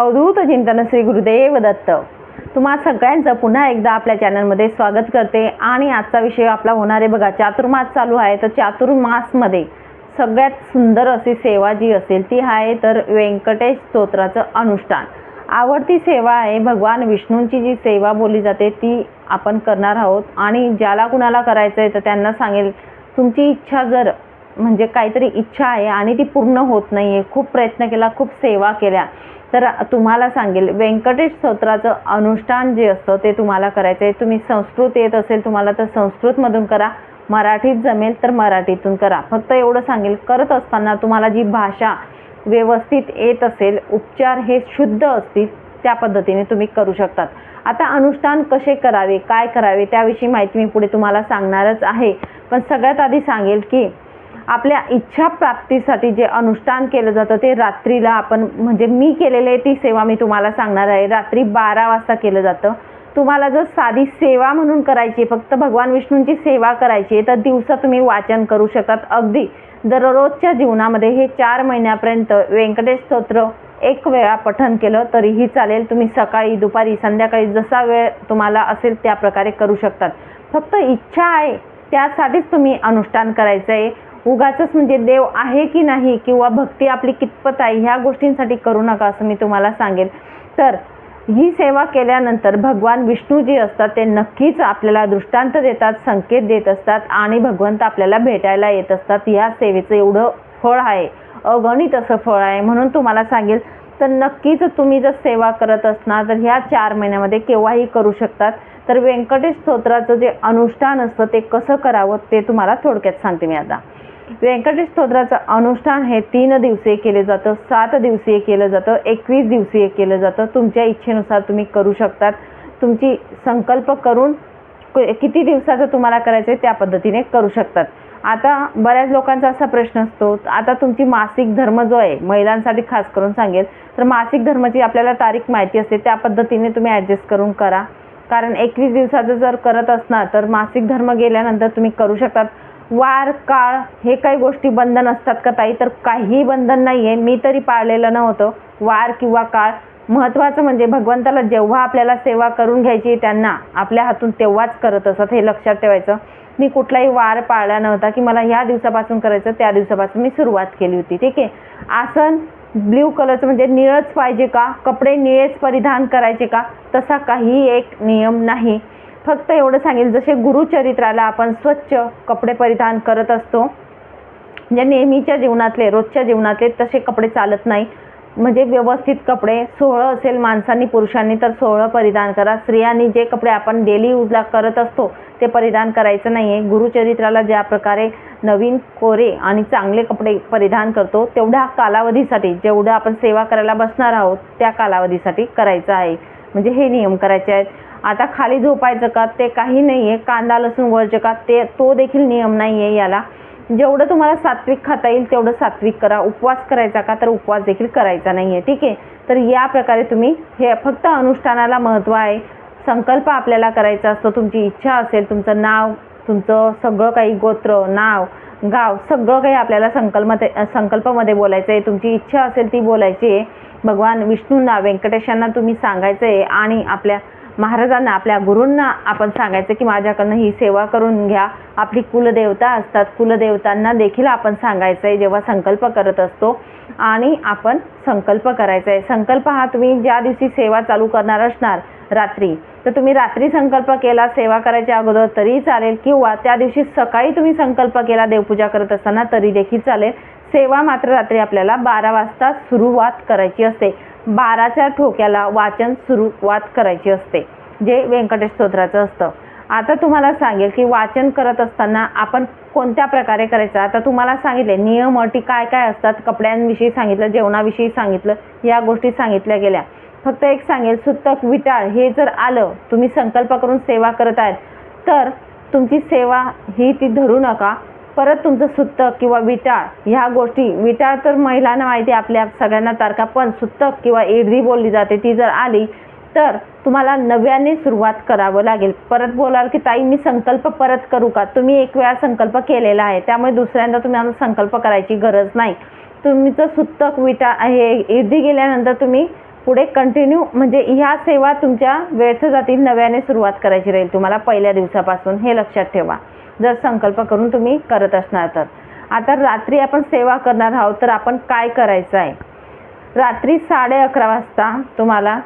अवधूत चिंतन श्री गुरुदेव दत्त. तुम्हा सगळ्यांचं पुन्हा एकदा आपल्या चॅनलमध्ये स्वागत करते. आणि आजचा विषय आपला होणार आहे बघा चातुर्मास चालू आहे. तर चातुर्मासमध्ये सगळ्यात सुंदर अशी सेवा जी असेल ती आहे तर व्यंकटेश स्तोत्राचं अनुष्ठान. आवडती सेवा आहे भगवान विष्णूंची जी सेवा बोलली जाते ती आपण करणार आहोत. आणि ज्याला कुणाला करायचं आहे तर त्यांना सांगेल तुमची इच्छा जर म्हणजे काहीतरी इच्छा आहे आणि ती पूर्ण होत नाही आहे खूप प्रयत्न केला खूप सेवा केल्या तर तुम्हाला सांगेल व्यंकटेश स्तोत्राचं अनुष्ठान जे असतं ते तुम्हाला करायचं आहे तुम्ही संस्कृत येत असेल तुम्हाला तर संस्कृतमधून करा. मराठीत जमेल तर मराठीतून करा. फक्त एवढं सांगेल करत असताना तुम्हाला जी भाषा व्यवस्थित येत असेल उपचार हे शुद्ध असतील त्या पद्धतीने तुम्ही करू शकतात. आता अनुष्ठान कसे करावे काय करावे त्याविषयी माहिती मी पुढे तुम्हाला सांगणारच आहे. पण सगळ्यात आधी सांगेल की आपल्या इच्छा प्राप्तीसाठी जे अनुष्ठान केलं जातं ते रात्रीला आपण म्हणजे मी केलेले ती सेवा मी तुम्हाला सांगणार आहे. रात्री बारा वाजता केलं जातं. तुम्हाला जर साधी सेवा म्हणून करायची फक्त भगवान विष्णूंची सेवा करायची आहे तर दिवसा तुम्ही वाचन करू शकतात. अगदी दररोजच्या जीवनामध्ये हे चार महिन्यापर्यंत व्यंकटेश स्तोत्र एक वेळा पठन केलं तरीही चालेल. तुम्ही सकाळी दुपारी संध्याकाळी जसा वेळ तुम्हाला असेल त्या प्रकारे करू शकतात. फक्त इच्छा आहे त्यासाठीच तुम्ही अनुष्ठान करायचं आहे. उगाच म्हणजे देव आहे की नाही किंवा भक्ती आपली कितपत आहे ह्या गोष्टींसाठी करू नका असं मी तुम्हाला सांगेल तर ही सेवा केल्यानंतर भगवान विष्णू जी असतात ते नक्कीच आपल्याला दृष्टांत देतात संकेत देत असतात आणि भगवंत आपल्याला भेटायला येत असतात. या सेवेचं एवढं फळ आहे अगणित असं फळ आहे म्हणून तुम्हाला सांगेल. तर नक्कीच तुम्ही जर सेवा करत असणार तर ह्या चार महिन्यामध्ये केव्हाही करू शकतात. तर व्यंकटेश स्तोत्राचं जे अनुष्ठान असतं ते कसं करावं ते तुम्हाला थोडक्यात सांगते मी आता. व्यंकटेश स्तोत्राचं अनुष्ठान हे तीन दिवसीय केलं जातं सात दिवसीय केलं जातं एकवीस दिवसीय केलं जातं. तुमच्या इच्छेनुसार तुम्ही करू शकतात. तुमची संकल्प करून किती दिवसाचं तुम्हाला करायचं आहे त्या पद्धतीने करू शकतात. आता बऱ्याच लोकांचा असा प्रश्न असतो आता तुमची मासिक धर्म जो आहे महिलांसाठी खास करून सांगेल तर मासिक धर्माची आपल्याला तारीख माहिती असते त्या पद्धतीने तुम्ही ॲडजस्ट करून करा. कारण एकवीस दिवसाचं जर करत असणार तर मासिक धर्म गेल्यानंतर तुम्ही करू शकतात. वार काळ हे काही गोष्टी बंधन असतात का ताई? तर काही बंधन नाही आहे मी तरी पाळलेलं नव्हतं. वार किंवा काळ महत्त्वाचं म्हणजे भगवंताला जेव्हा आपल्याला सेवा करून घ्यायची त्यांना आपल्या हातून तेव्हाच करत असत हे लक्षात ठेवायचं. मी कुठलाही वार पाळला नव्हता की मला ह्या दिवसापासून करायचं त्या दिवसापासून मी सुरुवात केली होती. ठीक आहे? आसन ब्ल्यू कलरचं म्हणजे निळच पाहिजे का? कपडे निळेच परिधान करायचे का? तसा काही एक नियम नाही. फक्त एवढं सांगेल जसे गुरुचरित्राला आपण स्वच्छ कपडे परिधान करत असतो म्हणजे नेहमीच्या जीवनातले रोजच्या जीवनातले तसे कपडे चालत नाही. म्हणजे व्यवस्थित कपडे सोहळं असेल माणसांनी पुरुषांनी तर सोहळं परिधान करा. स्त्रियांनी जे कपडे आपण डेली यूजला करत असतो ते परिधान करायचं नाही आहे गुरुचरित्राला ज्या प्रकारे नवीन कोरे आणि चांगले कपडे परिधान करतो तेवढ्या कालावधीसाठी जेवढं आपण सेवा करायला बसणार आहोत त्या कालावधीसाठी करायचं आहे. म्हणजे हे नियम करायचे आहेत. आता खाली झोपायचं का? ते काही नाही आहे कांदा लसूण वळचं का? ते तो देखील नियम नाही आहे याला. जेवढं तुम्हाला सात्विक खाता येईल तेवढं सात्विक करा. उपवास करायचा का? तर उपवास देखील करायचा नाही आहे ठीक आहे? तर या प्रकारे तुम्ही हे फक्त अनुष्ठानाला महत्त्व आहे. संकल्प आपल्याला करायचा असतो. तुमची इच्छा असेल तुमचं नाव तुमचं सगळं काही गोत्र नाव गाव सगळं काही आपल्याला संकल्प संकल्पामध्ये बोलायचं आहे तुमची इच्छा असेल ती बोलायची आहे. भगवान विष्णूंना व्यंकटेशांना तुम्ही सांगायचं आहे आणि आपल्या महाराजांना आपल्या गुरूंना आपण सांगायचं की माझ्याकडनं ही सेवा करून घ्या. आपली कुलदेवता असतात. कुलदेवतांना देखील आपण सांगायचं आहे जेव्हा संकल्प करत असतो. आणि आपण संकल्प करायचा आहे संकल्प हा तुम्ही ज्या दिवशी सेवा चालू करणार असणार रात्री तर तुम्ही रात्री संकल्प केला सेवा करायच्या अगोदर तरी चालेल. किंवा त्या दिवशी सकाळी तुम्ही संकल्प केला देवपूजा करत असताना तरी देखील चालेल. सेवा मात्र रात्री आपल्याला बारा वाजता सुरुवात करायची असते. बाराच्या ठोक्याला वाचन सुरुवात करायची असते जे व्यंकटेश स्तोत्राचं असतं. आता तुम्हाला सांगेल की वाचन करत असताना आपण कोणत्या प्रकारे करायचं? आता तुम्हाला सांगितले नियम अटी काय काय असतात? कपड्यांविषयी सांगितलं जेवणाविषयी सांगितलं या गोष्टी सांगितल्या गेल्या. फक्त एक सांगेल सुतक विटाळ हे जर आलं तुम्ही संकल्प करून सेवा करत आहेत तर तुमची सेवा ही ती धरू नका. परत तुमचं सुत्तक किंवा विटाळ ह्या गोष्टी विटाळ तर महिलांना माहिती आहे आपल्या सगळ्यांना तारखा पण सुत्तक किंवा एडरी बोलली जाते ती जर आली तर तुम्हाला नव्याने सुरुवात करावं लागेल. परत बोलाल की ताई मी संकल्प परत करू का? तुम्ही एक वेळा संकल्प केलेला आहे त्यामुळे दुसऱ्यांदा तुम्ही संकल्प करायची गरज नाही. तुमचं सुत्तक विटा हे इर्दी गेल्यानंतर तुम्ही पुढे कंटिन्यू म्हणजे ह्या सेवा तुमच्या व्यर्थ जातील नव्याने सुरुवात करायची राहील तुम्हाला पहिल्या दिवसापासून हे लक्षात ठेवा. जर संकल्प करून तुम्ही करत असणार तर. आता रात्री आपण सेवा करणार आहोत तर आपण काय करायचं आहे? रात्री साडे अकरा वाजता तुम्हाला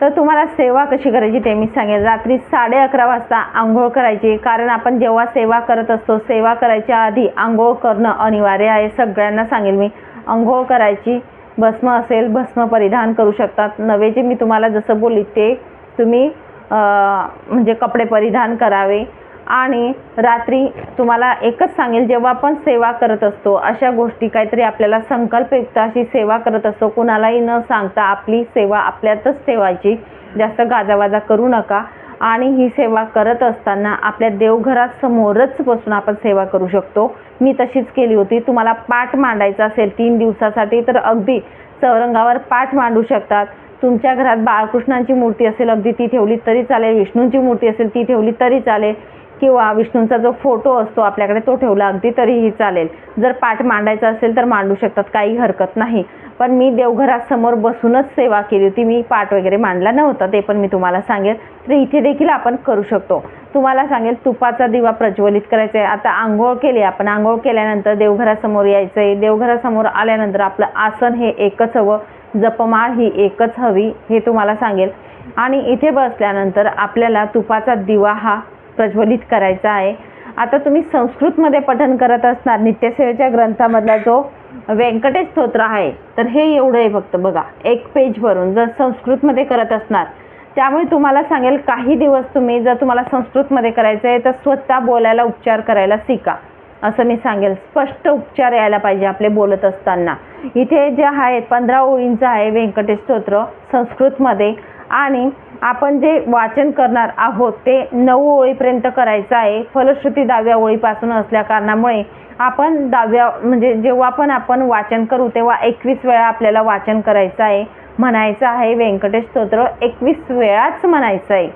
तर तुम्हाला सेवा कशी करायची ते मी सांगेल रात्री साडे अकरा वाजता आंघोळ करायची कारण आपण जेव्हा सेवा करत असतो सेवा करायच्या आधी आंघोळ करणं अनिवार्य आहे. सगळ्यांना सांगेल मी आंघोळ करायची भस्म असेल भस्म परिधान करू शकतात. नवे जे मी तुम्हाला जसं बोलली ते तुम्ही म्हणजे कपडे परिधान करावे. आणि रात्री तुम्हाला एकच सांगेल जेव्हा आपण सेवा करत असतो अशा गोष्टी काहीतरी आपल्याला संकल्पयुक्त अशी सेवा करत असतो. कुणालाही न सांगता आपली सेवा आपल्यातच ठेवायची. जास्त गाजावाजा करू नका. आणि ही सेवा करत असताना आपल्या देवघरासमोरच बसून आपण सेवा करू शकतो. मी तशीच केली होती. तुम्हाला पाठ मांडायचा असेल तीन दिवसासाठी तर अगदी चौरंगावर पाठ मांडू शकतात. तुमच्या घरात बाळकृष्णांची मूर्ती असेल अगदी ती ठेवली तरी चालेल. विष्णूंची मूर्ती असेल ती ठेवली तरी चालेल. किंवा विष्णूंचा जो फोटो असतो आपल्याकडे तो ठेवला अगदी तरीही चालेल. जर पाठ मांडायचा असेल तर मांडू शकतात काही हरकत नाही. पण मी देवघरासमोर बसूनच सेवा केली होती मी पाठ वगैरे मांडला नव्हता ते पण मी तुम्हाला सांगेल. तर इथे देखील आपण करू शकतो. तुम्हाला सांगेल तुपाचा दिवा प्रज्वलित करायचा आहे आता आंघोळ केली आपण आंघोळ केल्यानंतर देवघरासमोर यायचं आहे देवघरासमोर आल्यानंतर आपलं आसन हे एकच हवं. जपमाळ ही एकच हवी हे तुम्हाला सांगेल. आणि इथे बसल्यानंतर आपल्याला तुपाचा दिवा हा प्रज्वलित करायचा आहे. आता तुम्ही संस्कृतमध्ये पठन करत असणार नित्यसेवेच्या ग्रंथामधला जो व्यंकटेश स्तोत्र आहे तर हे एवढं आहे फक्त बघा एक पेज भरून जर संस्कृतमध्ये करत असणार त्यामुळे तुम्हाला सांगेल काही दिवस तुम्ही जर तुम्हाला संस्कृतमध्ये करायचं आहे तर स्वतः बोलायला उपचार करायला शिका. असं मी सांगेल. स्पष्ट उपचार यायला पाहिजे आपले बोलत असताना. इथे जे आहेत पंधरा ओळींचं आहे व्यंकटेश स्तोत्र संस्कृतमध्ये आणि आपण जे वाचन करणार आहोत ते नऊ ओळीपर्यंत करायचं आहे. फलश्रुती दहाव्या ओळीपासून असल्या कारणामुळे आपण दहाव्या म्हणजे जेव्हा पण आपण वाचन करू तेव्हा एकवीस वेळा आपल्याला वाचन करायचं आहे. म्हणायचं आहे व्यंकटेश स्तोत्र एकवीस वेळाच म्हणायचं आहे.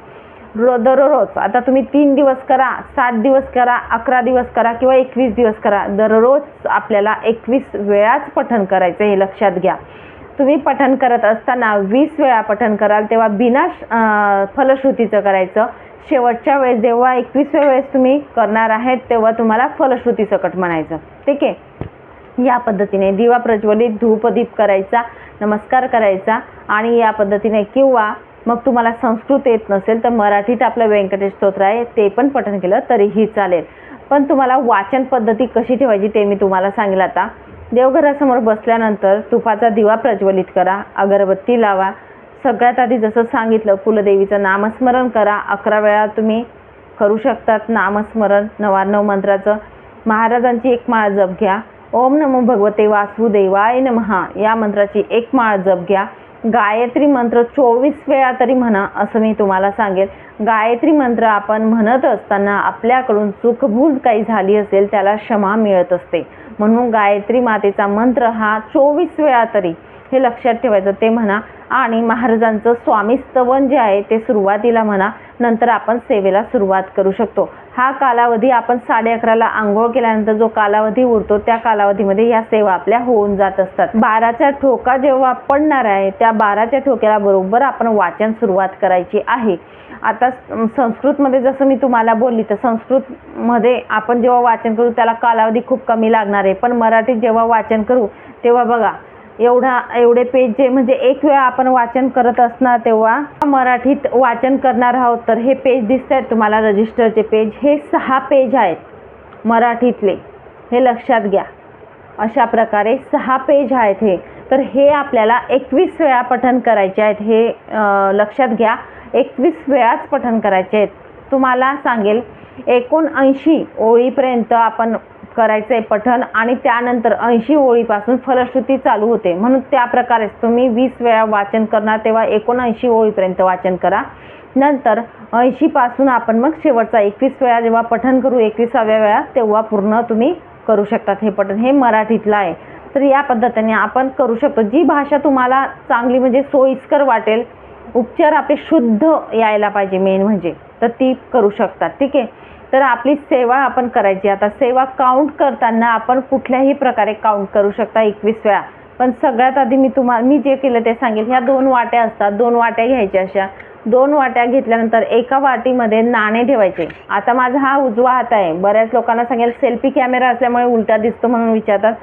रो दररोज. आता तुम्ही तीन दिवस करा सात दिवस करा अकरा दिवस करा किंवा एकवीस दिवस करा. दररोज आपल्याला एकवीस वेळाच पठण करायचं हे लक्षात घ्या. तुम्ही पठण करत असताना वीस वेळा पठण कराल तेव्हा बिना फलश्रुतीचं करायचं. शेवटच्या वेळेस जेव्हा एकवीसव्या वेळेस तुम्ही करणार आहेत तेव्हा तुम्हाला फलश्रुती सकट म्हणायचं. ठीक आहे? या पद्धतीने दिवा प्रज्वलित धूपदीप करायचा नमस्कार करायचा आणि या पद्धतीने किंवा मग तुम्हाला संस्कृत येत नसेल तर मराठीत आपलं व्यंकटेश स्तोत्र आहे ते पण पठण केलं तरीही चालेल. पण तुम्हाला वाचन पद्धती कशी ठेवायची ते मी तुम्हाला सांगितलं आता. देवघरासमोर बसल्यानंतर तुपाचा दिवा प्रज्वलित करा अगरबत्ती लावा. सगळ्यात आधी जसं सांगितलं कुलदेवीचं नामस्मरण करा. अकरा वेळा तुम्ही करू शकतात नामस्मरण नवाण्णव मंत्राचं. महाराजांची एक माळ जप घ्या. ओम नमो भगवते वासुदेवाय नमहा या मंत्राची एक माळ जप घ्या. गायत्री मंत्र चोवीस वेळा तरी म्हणा असं मी तुम्हाला सांगेल. गायत्री मंत्र आपण म्हणत असताना आपल्याकडून चूकभूल काही झाली असेल त्याला क्षमा मिळत असते. म्हणून गायत्री मातेचा मंत्र हा चोवीस वेळा तरी हे लक्षात ठेवायचं ते म्हणा आणि महाराजांचं स्वामीस्तवन जे आहे ते सुरुवातीला म्हणा नंतर आपण सेवेला सुरुवात करू शकतो. हा कालावधी आपण साडे अकराला आंघोळ केल्यानंतर जो कालावधी उरतो त्या कालावधीमध्ये ह्या सेवा आपल्या होऊन जात असतात. बाराच्या ठोका जेव्हा पडणार आहे त्या बाराच्या ठोक्याला बरोबर आपण वाचन सुरुवात करायची आहे. आता संस्कृतमध्ये जसं मी तुम्हाला बोलली तर संस्कृतमध्ये आपण जेव्हा वाचन करू त्याला कालावधी खूप कमी लागणार आहे. पण मराठीत जेव्हा वाचन करू तेव्हा बघा एवढा एवढे पेज जे म्हणजे एक वेळा आपण वाचन करत असणार तेव्हा मराठीत वाचन करणार आहोत तर हे पेज दिसत आहेत तुम्हाला रजिस्टरचे पेज हे सहा पेज आहेत मराठीतले. हे लक्षात घ्या. अशा प्रकारे सहा पेज आहेत हे. तर हे आपल्याला एकवीस वेळा पठण करायचे आहेत. हे लक्षात घ्या. एकवीस वेळाच पठण करायचे आहेत. तुम्हाला सांगेल एकोणऐंशी ओळीपर्यंत आपण करायचं आहे पठण आणि त्यानंतर ऐंशी ओळीपासून फलश्रुती चालू होते. म्हणून त्या प्रकारेच तुम्ही वीस वेळा वाचन करणार तेव्हा एकोणऐंशी ओळीपर्यंत वाचन करा. नंतर ऐंशीपासून आपण मग शेवटचा एकवीस वेळा जेव्हा पठण करू एकविसाव्या वेळा तेव्हा पूर्ण तुम्ही करू शकतात हे पठण. हे मराठीतलं आहे. तर या पद्धतीने आपण करू शकतो. जी भाषा तुम्हाला चांगली म्हणजे सोयीस्कर वाटेल उपचार आपले शुद्ध यायला पाहिजे मेन म्हणजे तर ती करू शकतात. ठीक आहे? तर आपली सेवा आपण करायची. आता सेवा काउंट करताना आपण कुठल्याही प्रकारे काउंट करू शकता एकवीस वेळा. पण सगळ्यात आधी मी तुम्हाला मी जे केलं ते सांगेल. ह्या दोन वाट्या असतात. दोन वाट्या घ्यायच्या अशा. दोन वाट्या घेतल्यानंतर एका वाटीमध्ये नाणे ठेवायचे. आता माझा हा उजवा हात आहे. बऱ्याच लोकांना सांगेल सेल्फी कॅमेरा असल्यामुळे उलटा दिसतो म्हणून विचारतात.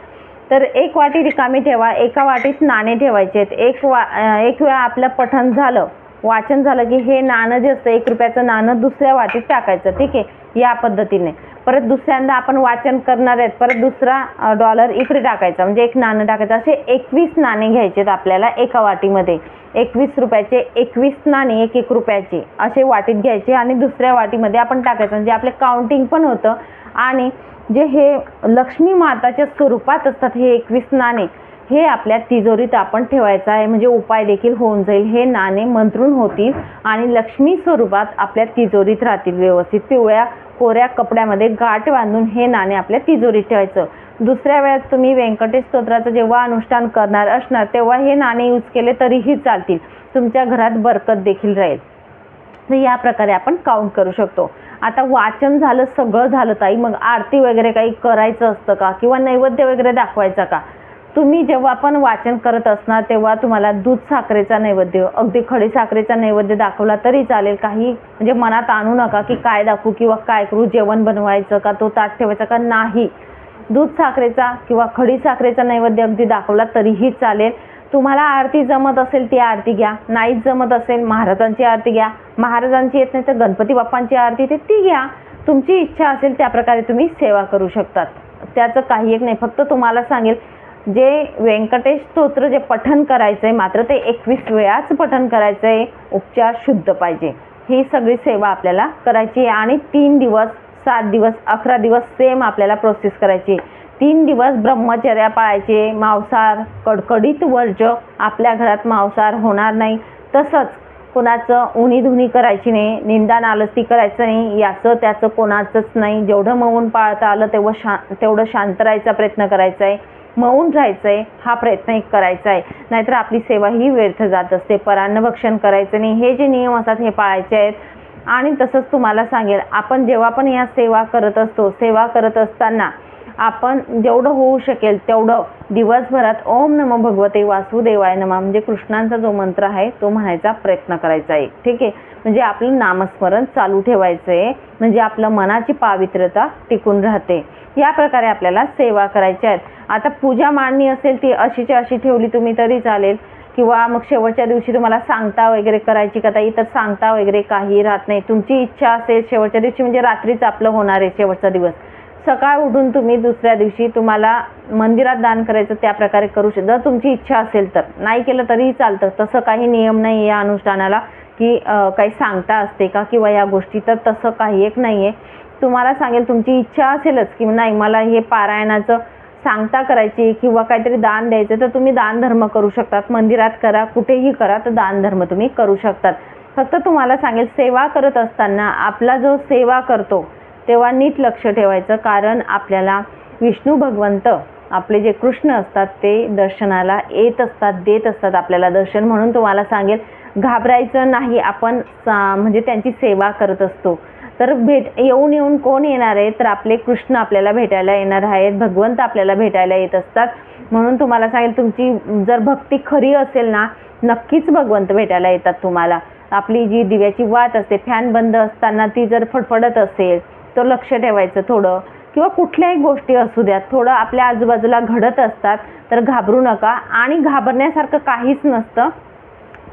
तर एक वाटी रिकामी ठेवा. एका वाटीत नाणे ठेवायचे आहेत एक वा एक वेळा आपलं पठण झालं. वाचन झालं की हे नाणं जे असतं एक रुपयाचं नाणं दुसऱ्या वाटीत टाकायचं ठीक आहे? या पद्धतीने. परत दुसऱ्यांदा आपण वाचन करणार आहेत परत दुसरा डॉलर इकडे टाकायचा. म्हणजे एक नाणं टाकायचं. असे एकवीस नाणे घ्यायचे आहेत आपल्याला एका वाटीमध्ये. एकवीस रुपयाचे एकवीस नाणे एक एक रुपयाचे असे वाटीत घ्यायचे आणि दुसऱ्या वाटीमध्ये आपण टाकायचं. म्हणजे आपले काउंटिंग पण होतं आणि जे हे लक्ष्मी माताच्या स्वरूपात असतात हे एकवीस नाणे. हे आपल्या तिजोरीत आपण ठेवायचं आहे. म्हणजे उपाय देखील होऊन जाईल. हे नाणे मंत्रून होतील आणि लक्ष्मी स्वरूपात आपल्या तिजोरीत राहतील. व्यवस्थित पिवळ्या कोऱ्या कपड्यामध्ये गाठ बांधून हे नाणे आपल्या तिजोरीत ठेवायचं. दुसऱ्या वेळात तुम्ही व्यंकटेश स्तोत्राचं जेव्हा अनुष्ठान करणार असणार तेव्हा हे नाणे यूज केले तरीही चालतील. तुमच्या घरात बरकत देखील राहील. तर या प्रकारे आपण काउंट करू शकतो. आता वाचन झालं सगळं झालं ताई. मग आरती वगैरे काही करायचं असतं का? किंवा नैवेद्य वगैरे दाखवायचा का? तुम्ही जेव्हा पण वाचन करत असणार तेव्हा तुम्हाला दूध साखरेचा नैवेद्य अगदी खडी साखरेचा नैवेद्य दाखवला तरी चालेल. काही म्हणजे मनात आणू नका की काय दाखवू किंवा काय करू जेवण बनवायचं का तो ताट ठेवायचा का नाही. दूध साखरेचा किंवा खडी साखरेचा नैवेद्य अगदी दाखवला तरीही चालेल. तुम्हाला आरती जमत असेल ती आरती घ्या. नाहीच जमत असेल महाराजांची आरती घ्या. महाराजांची येत नाही तर गणपती बाप्पांची आरती ते ती घ्या. तुमची इच्छा असेल त्या प्रकारे तुम्ही सेवा करू शकतात. त्याचं काही एक नाही फक्त तुम्हाला सांगेल जे व्यंकटेश स्तोत्र जे पठन करायचं आहे मात्र ते एकवीस वेळाच पठन करायचं आहे उपचार शुद्ध पाहिजे. ही सगळी सेवा आपल्याला करायची आहे. आणि तीन दिवस सात दिवस अकरा दिवस सेम आपल्याला प्रोसेस करायची आहे. तीन दिवस ब्रह्मचर्या पाळायचे मांसाहार कडकडीत वर्ज आपल्या घरात मांसाहार होणार नाही. तसंच कोणाचं उणी धुणी करायची नाही निंदा नालस्ती करायचं नाही याचं त्याचं कोणाचंच नाही. जेवढं मौन पाळता आलं तेवढं शा तेवढं शांत राहायचा प्रयत्न करायचा आहे. मौन राहायचं आहे हा प्रयत्न एक करायचा आहे. नाहीतर आपली सेवा ही व्यर्थ जात असते. परान्न भक्षण करायचं नाही. हे जे नियम असतात हे पाळायचे आहेत. आणि तसंच तुम्हाला सांगेल आपण जेव्हा पण या सेवा करत असतो सेवा करत असताना आपण जेवढं होऊ शकेल तेवढं दिवसभरात ओम नमो भगवते वासुदेवाय नमा. म्हणजे कृष्णांचा जो मंत्र आहे तो म्हणायचा प्रयत्न करायचा आहे ठीक आहे? म्हणजे आपलं नामस्मरण चालू ठेवायचं आहे. म्हणजे आपलं मनाची पावित्र्यता टिकून राहते. या प्रकारे आपल्याला सेवा करायच्या आहेत. आता पूजा मांडणी असेल ती अशीच्या अशी ठेवली तुम्ही तरी चालेल. किंवा मग शेवटच्या दिवशी तुम्हाला सांगता वगैरे करायची का? ताई तर सांगता वगैरे काही राहत नाही. तुमची इच्छा असेल शेवटच्या दिवशी म्हणजे रात्रीच आपलं होणार आहे शेवटचा दिवस. सकाळ उठून तुम्ही दुसऱ्या दिवशी तुम्हाला मंदिरात दान करायचं त्या प्रकारे करू शकता. जर तुमची इच्छा असेल तर. नाही केलं तरीही चालतं. तसं काही नियम नाही या अनुष्ठानाला की काही सांगता असते का किंवा या गोष्टी तर तसं काही एक नाही आहे तुम्हाला सांगेल तुमची इच्छा असेलच की नाही मला हे पारायणाचं सांगता करायची किंवा काहीतरी दान द्यायचं तर तुम्ही दानधर्म करू शकतात. मंदिरात करा कुठेही करा तर दानधर्म तुम्ही करू शकतात. फक्त तुम्हाला सांगेल सेवा करत असताना आपला जो सेवा करतो तेव्हा नीट लक्ष ठेवायचं कारण आपल्याला विष्णू भगवंत आपले जे कृष्ण असतात ते दर्शनाला येत असतात देत असतात आपल्याला दर्शन म्हणून. तुम्हाला सांगेल घाबरायचं नाही आपण सा- म्हणजे त्यांची सेवा करत असतो. तर भेट येऊन येऊन कोण येणार आहे? तर आपले कृष्ण आपल्याला भेटायला येणार आहेत भगवंत आपल्याला भेटायला येत असतात. म्हणून तुम्हाला सांगेल तुमची जर भक्ती खरी असेल ना नक्कीच भगवंत भेटायला येतात तुम्हाला. आपली जी दिव्याची वात असते फॅन बंद असताना ती जर फडफडत असेल तर लक्ष ठेवायचं थोडं. किंवा कुठल्याही गोष्टी असू द्यात थोडं आपल्या आजूबाजूला घडत असतात तर घाबरू नका. आणि घाबरण्यासारखं काहीच नसतं.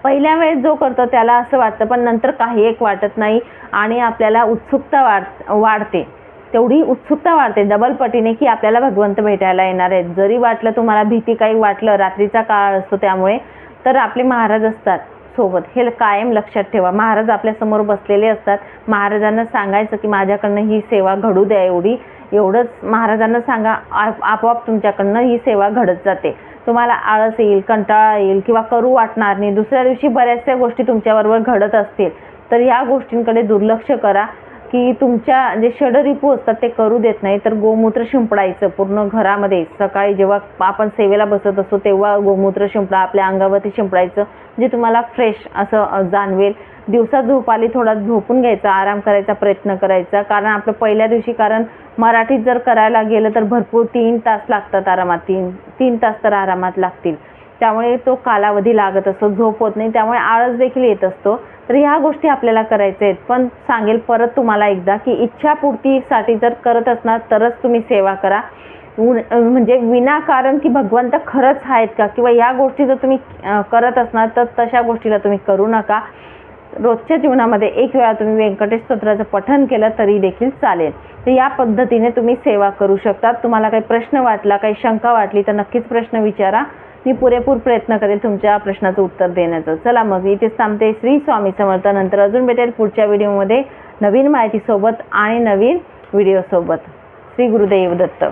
पहिल्या वेळेस जो करतो त्याला असं वाटतं पण नंतर काही एक वाटत नाही आणि आपल्याला उत्सुकता वाढ वाढते. तेवढी उत्सुकता वाढते डबल पटीने की आपल्याला भगवंत भेटायला येणार आहेत. जरी वाटलं तुम्हाला भीती काही वाटलं रात्रीचा काळ असतो त्यामुळे तर आपले महाराज असतात. सोबत. हे कायम लक्षात ठेवा. महाराज आपल्यासमोर बसलेले असतात. महाराजांना सांगायचं की माझ्याकडनं ही सेवा घडू द्या एवढी. एवढंच महाराजांना सांगा आप- आपोआप तुमच्याकडनं ही सेवा घडत जाते. तुम्हाला आळस येईल कंटाळा येईल किंवा करू वाटणार नाही. दुसऱ्या दिवशी बऱ्याचशा गोष्टी तुमच्याबरोबर घडत असतील. तर ह्या गोष्टींकडे दुर्लक्ष करा. की तुमच्या जे षडरिपू असतात ते करू देत नाही तर गोमूत्र शिंपडायचं पूर्ण घरामध्ये. सकाळी जेव्हा आपण सेवेला बसत असतो तेव्हा गोमूत्र शिंपडा आपल्या अंगावरती शिंपडायचं जे तुम्हाला फ्रेश असं जाणवेल. दिवसा झोप आली थोडा झोपून घ्यायचा आराम करायचा प्रयत्न करायचा. कारण आपलं पहिल्या दिवशी कारण मराठीत जर करायला गेलं तर भरपूर तीन तास लागतात आरामात. तीन तीन तास तर आरामात लागतील. त्यामुळे तो कालावधी लागत असतो झोप होत नाही. त्यामुळे आळस देखील येत असतो. तर ह्या गोष्टी आपल्याला करायच्या आहेत. पण सांगेल परत तुम्हाला एकदा की इच्छापूर्तीसाठी जर करत असणार तरच तुम्ही सेवा करा. म्हणजे विनाकारण की भगवंत खरंच आहेत का? किंवा या गोष्टी जर तुम्ही करत असणार तर तशा गोष्टीला तुम्ही करू नका. रोजच्या जीवनामध्ये एक वेळा तुम्ही व्यंकटेश स्तोत्राचं पठन केलं तरी देखील चालेल. तर या पद्धतीने तुम्ही सेवा करू शकता. तुम्हाला काही प्रश्न वाटला काही शंका वाटली तर नक्कीच प्रश्न विचारा. मी पुरेपूर प्रयत्न करेल तुमच्या प्रश्नाचं उत्तर देण्याचं. चला मग इथेच थांबते श्री स्वामी समर्थ. नंतर अजून भेटेल पुढच्या व्हिडिओमध्ये नवीन माहितीसोबत आणि नवीन व्हिडिओसोबत. श्री गुरुदेव दत्त.